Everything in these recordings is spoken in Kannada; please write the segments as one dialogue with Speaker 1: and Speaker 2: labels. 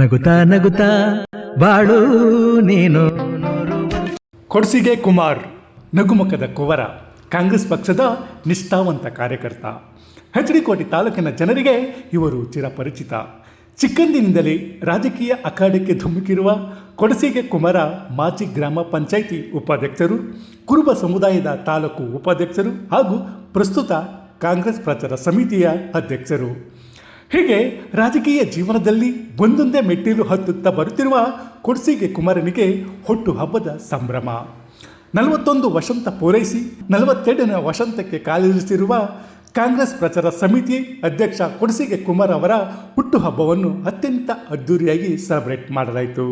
Speaker 1: ನಗುತ್ತಾ ನಗುತ್ತಾ ಬಾಳು ನೀನು.
Speaker 2: ಕೊಡ್ಸಿಗೆ ಕುಮಾರ್, ನಗುಮುಖದ ಕುವರ, ಕಾಂಗ್ರೆಸ್ ಪಕ್ಷದ ನಿಷ್ಠಾವಂತ ಕಾರ್ಯಕರ್ತ. ಎಚ್ ಡಿ ಕೋಟೆ ತಾಲೂಕಿನ ಜನರಿಗೆ ಇವರು ಚಿರಪರಿಚಿತ. ಚಿಕ್ಕಂದಿನಿಂದಲೇ ರಾಜಕೀಯ ಅಖಾಡಕ್ಕೆ ಧುಮುಕಿರುವ ಕೊಡಸಿಗೆ ಕುಮಾರ ಮಾಜಿ ಗ್ರಾಮ ಪಂಚಾಯಿತಿ ಉಪಾಧ್ಯಕ್ಷರು, ಕುರುಬ ಸಮುದಾಯದ ತಾಲೂಕು ಉಪಾಧ್ಯಕ್ಷರು ಹಾಗೂ ಪ್ರಸ್ತುತ ಕಾಂಗ್ರೆಸ್ ಪ್ರಚಾರ ಸಮಿತಿಯ ಅಧ್ಯಕ್ಷರು. ಹೀಗೆ ರಾಜಕೀಯ ಜೀವನದಲ್ಲಿ ಒಂದೊಂದೇ ಮೆಟ್ಟಿಲು ಹತ್ತುತ್ತಾ ಬರುತ್ತಿರುವ ಕೊಡ್ಸಿಗೆ ಕುಮಾರನಿಗೆ ಹುಟ್ಟು ಹಬ್ಬದ ಸಂಭ್ರಮ. ನಲವತ್ತೊಂದು ವಸಂತ ಪೂರೈಸಿ ನಲವತ್ತೆರಡನೇ ವಸಂತಕ್ಕೆ ಕಾಲಿರಿಸಿರುವ ಕಾಂಗ್ರೆಸ್ ಪ್ರಚಾರ ಸಮಿತಿ ಅಧ್ಯಕ್ಷ ಕೊಡಸಿಗೆ ಕುಮಾರ್ ಅವರ ಹುಟ್ಟುಹಬ್ಬವನ್ನು ಅತ್ಯಂತ ಅದ್ಧೂರಿಯಾಗಿ ಸೆಲೆಬ್ರೇಟ್ ಮಾಡಲಾಯಿತು.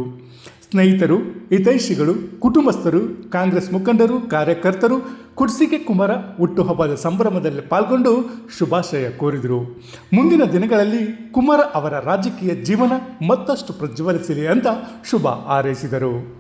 Speaker 2: ಸ್ನೇಹಿತರು, ಹಿತೈಷಿಗಳು, ಕುಟುಂಬಸ್ಥರು, ಕಾಂಗ್ರೆಸ್ ಮುಖಂಡರು, ಕಾರ್ಯಕರ್ತರು ಕುಡ್ಸಿಗೆ ಕುಮಾರ ಹುಟ್ಟುಹಬ್ಬದ ಸಂಭ್ರಮದಲ್ಲಿ ಪಾಲ್ಗೊಂಡು ಶುಭಾಶಯ ಕೋರಿದರು. ಮುಂದಿನ ದಿನಗಳಲ್ಲಿ ಕುಮಾರ ಅವರ ರಾಜಕೀಯ ಜೀವನ ಮತ್ತಷ್ಟು ಪ್ರಜ್ವಲಿಸಲಿ ಅಂತ ಶುಭ ಹಾರೈಸಿದರು.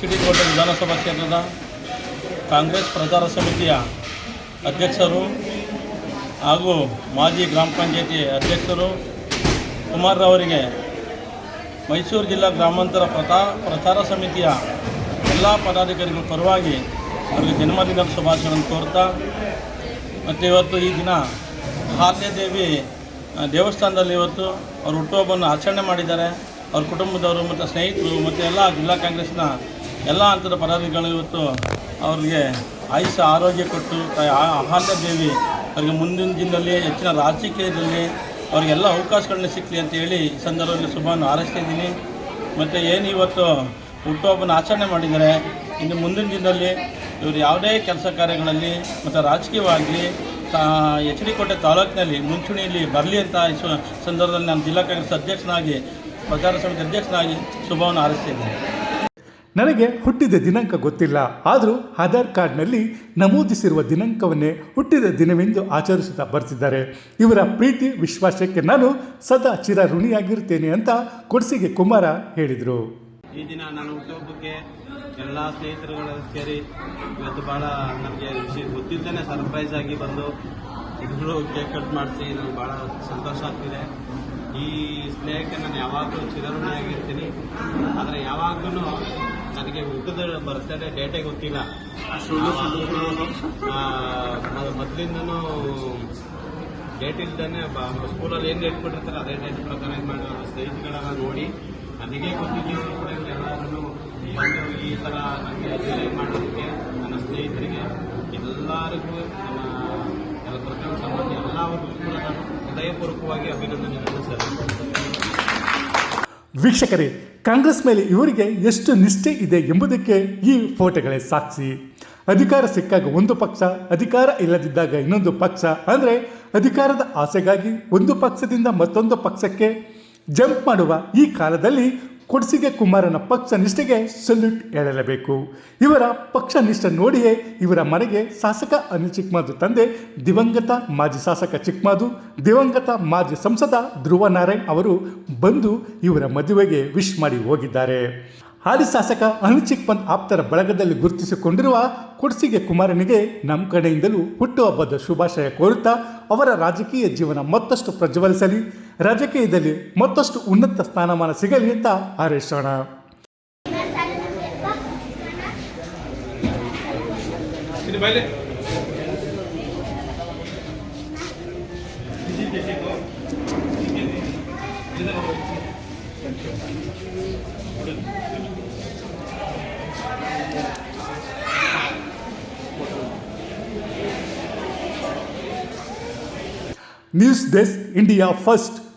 Speaker 3: ಕೋಟೆ ವಿಧಾನಸಭಾ ಕ್ಷೇತ್ರದ ಕಾಂಗ್ರೆಸ್ ಪ್ರಚಾರ ಸಮಿತಿಯ ಅಧ್ಯಕ್ಷರು ಹಾಗೂ ಮಾಜಿ ಗ್ರಾಮ ಪಂಚಾಯತಿ ಅಧ್ಯಕ್ಷರು ಕುಮಾರ್ ಅವರಿಗೆ ಮೈಸೂರು ಜಿಲ್ಲಾ ಗ್ರಾಮಾಂತರ ಪ್ರತಾ ಪ್ರಚಾರ ಸಮಿತಿಯ ಎಲ್ಲ ಪದಾಧಿಕಾರಿಗಳ ಪರವಾಗಿ ಅವರಿಗೆ ಜನ್ಮದಿನದ ಶುಭಾಶಯಗಳನ್ನು ಕೋರ್ತಾ ಮತ್ತು ಇವತ್ತು ಈ ದಿನ ಆ, ದೇವಸ್ಥಾನದಲ್ಲಿ ಇವತ್ತು ಅವರು ಹುಟ್ಟುಹಬ್ಬವನ್ನು ಆಚರಣೆ ಮಾಡಿದ್ದಾರೆ. ಅವ್ರ ಕುಟುಂಬದವರು ಮತ್ತು ಸ್ನೇಹಿತರು ಮತ್ತು ಎಲ್ಲ ಜಿಲ್ಲಾ ಕಾಂಗ್ರೆಸ್ನ ಎಲ್ಲ ಹಂತದ ಪದಾಧಿಕಾರಿಗಳು ಇವತ್ತು ಅವರಿಗೆ ಆಯುಷ ಆರೋಗ್ಯ ಕೊಟ್ಟು ಆಹಾರ ದೇವಿ ಅವರಿಗೆ ಮುಂದಿನ ದಿನದಲ್ಲಿ, ಹೆಚ್ಚಿನ ರಾಜಕೀಯದಲ್ಲಿ ಅವರಿಗೆಲ್ಲ ಅವಕಾಶಗಳನ್ನ ಸಿಕ್ಕಲಿ ಅಂತ ಹೇಳಿ ಈ ಸಂದರ್ಭದಲ್ಲಿ ಶುಭವನ್ನು ಹಾರೈಸ್ತಾ ಇದ್ದೀನಿ. ಮತ್ತು ಏನು ಇವತ್ತು ಹುಟ್ಟುಹಬ್ಬನ ಆಚರಣೆ ಮಾಡಿದರೆ ಇನ್ನು ಮುಂದಿನ ದಿನದಲ್ಲಿ ಇವರು ಯಾವುದೇ ಕೆಲಸ ಕಾರ್ಯಗಳಲ್ಲಿ ಮತ್ತು ರಾಜಕೀಯವಾಗಿ ತಾ ಕೋಟೆ ತಾಲೂಕಿನಲ್ಲಿ, ಮುಂಚೂಣಿಯಲ್ಲಿ ಬರಲಿ ಅಂತ ಈ ಸಂದರ್ಭದಲ್ಲಿ ನಾನು ಜಿಲ್ಲಾ ಕಾಂಗ್ರೆಸ್ ಅಧ್ಯಕ್ಷನಾಗಿ, ಪ್ರಚಾರ ಸಮಿತಿ ಅಧ್ಯಕ್ಷನಾಗಿ ಶುಭವನ್ನು ಹಾರೈಸ್ತಾ ಇದ್ದೀನಿ.
Speaker 2: ನನಗೆ ಹುಟ್ಟಿದ ದಿನಾಂಕ ಗೊತ್ತಿಲ್ಲ, ಆದರೂ ಆಧಾರ್ ಕಾರ್ಡ್ನಲ್ಲಿ ನಮೂದಿಸಿರುವ ದಿನಾಂಕವನ್ನೇ ಹುಟ್ಟಿದ ದಿನವೆಂದು ಆಚರಿಸುತ್ತಾ ಬರ್ತಿದ್ದಾರೆ. ಇವರ ಪ್ರೀತಿ, ವಿಶ್ವಾಸಕ್ಕೆ ನಾನು ಸದಾ ಚಿರ ಋಣಿಯಾಗಿರುತ್ತೇನೆ ಅಂತ ಕೊಡ್ಸಿಗೆ ಕುಮಾರ ಹೇಳಿದರು.
Speaker 4: ಈ ದಿನ ನಾನು ಹುಟ್ಟುಹಬ್ಬಕ್ಕೆ ಎಲ್ಲ ಸ್ನೇಹಿತರುಗಳು ಸೇರಿ ಇವತ್ತು ಬಹಳ ನನಗೆ ವಿಷಯ ಗೊತ್ತಿದ್ದೇನೆ ಸರ್ಪ್ರೈಸ್ ಆಗಿ ಬಂದು ಇಬ್ಬರು ಕೇಕ್ ಕಟ್ ಮಾಡಿಸಿ ನನಗೆ ಬಹಳ ಸಂತೋಷ ಆಗ್ತಿದೆ. ಈ ಸ್ನೇಹಕ್ಕೆ ನಾನು ಯಾವಾಗಲೂ ಚಿರಋಣಿಯಾಗಿರ್ತೀನಿ. ಆದರೆ ಯಾವಾಗಲೂ ನನಗೆ ಊಟದ ಬರ್ತಡೇ ಡೇಟೇ ಗೊತ್ತಿಲ್ಲ. ಮೊದಲಿಂದನೂ ಡೇಟ್ ಇಲ್ದೇ ಸ್ಕೂಲಲ್ಲಿ ಏನು ಡೇಟ್ ಕೊಟ್ಟಿರ್ತಾರೆ ಅದೇ ಡೇಟ್ ಪ್ರಕಾರ ಇದು ಮಾಡಿ ಸ್ನೇಹಿತಗಳನ್ನ ನೋಡಿ ನನಗೆ ಗೊತ್ತಿದ್ದು ಕೂಡ ಎಲ್ಲರೂ ಈ ಥರ ನನಗೆ ಡಿಲೈಟ್ ಮಾಡೋದಕ್ಕೆ ನನ್ನ ಸ್ನೇಹಿತರಿಗೆ ಎಲ್ಲರಿಗೂ ನನ್ನ ಎಲ್ಲ ಪ್ರತಿಯೊಂದು ಸಂಬಂಧ ಎಲ್ಲರಿಗೂ ಕೂಡ ನಾನು ಹೃದಯಪೂರ್ವಕವಾಗಿ ಅಭಿನಂದನೆ ಸರ್
Speaker 2: ವೀಕ್ಷಕರೇ ಕಾಂಗ್ರೆಸ್ ಮೇಲೆ ಇವರಿಗೆ ಎಷ್ಟು ನಿಷ್ಠೆ ಇದೆ ಎಂಬುದಕ್ಕೆ ಈ ಫೋಟೋಗಳೇ ಸಾಕ್ಷಿ. ಅಧಿಕಾರ ಸಿಕ್ಕಾಗ ಒಂದು ಪಕ್ಷ, ಅಧಿಕಾರ ಇಲ್ಲದಿದ್ದಾಗ ಇನ್ನೊಂದು ಪಕ್ಷ. ಅಂದರೆ ಅಧಿಕಾರದ ಆಸೆಗಾಗಿ ಒಂದು ಪಕ್ಷದಿಂದ ಮತ್ತೊಂದು ಪಕ್ಷಕ್ಕೆ ಜಂಪ್ ಮಾಡುವ ಈ ಕಾಲದಲ್ಲಿ ಕೊಡ್ಸಿಗೆ ಕುಮಾರನ ಪಕ್ಷ ನಿಷ್ಠೆಗೆ ಸಲ್ಯೂಟ್ ಹೇಳಲೇಬೇಕು. ಇವರ ಪಕ್ಷ ನಿಷ್ಠೆ ನೋಡಿಯೇ ಇವರ ಮನೆಗೆ ಶಾಸಕ ಅನಿಲ್ ಚಿಕ್ಮಾದು ತಂದೆ, ದಿವಂಗತ ಮಾಜಿ ಶಾಸಕ ಚಿಕ್ಮಾದು ದಿವಂಗತ ಮಾಜಿ ಸಂಸದ ಧ್ರುವ ನಾರಾಯಣ್ ಅವರು ಬಂದು ಇವರ ಮದುವೆಗೆ ವಿಶ್ ಮಾಡಿ ಹೋಗಿದ್ದಾರೆ. ಹಾಲಿ ಶಾಸಕ ಅನಿಲ್ ಆಪ್ತರ ಬಳಗದಲ್ಲಿ ಗುರುತಿಸಿಕೊಂಡಿರುವ ಕೊಡ್ಸಿಗೆ ಕುಮಾರನಿಗೆ ನಮ್ಮ ಕಡೆಯಿಂದಲೂ ಹುಟ್ಟುಹಬ್ಬದ ಶುಭಾಶಯ ಕೋರುತ್ತಾ ಅವರ ರಾಜಕೀಯ ಜೀವನ ಮತ್ತಷ್ಟು ಪ್ರಜ್ವಲಿಸಲಿ. ರಾಜಕೀಯದಲ್ಲಿ ಮತ್ತಷ್ಟು ಉನ್ನತ ಸ್ಥಾನಮಾನ ಸಿಗಲಿ ಅಂತ ಹಾರೈಸೋಣ. News desk India first.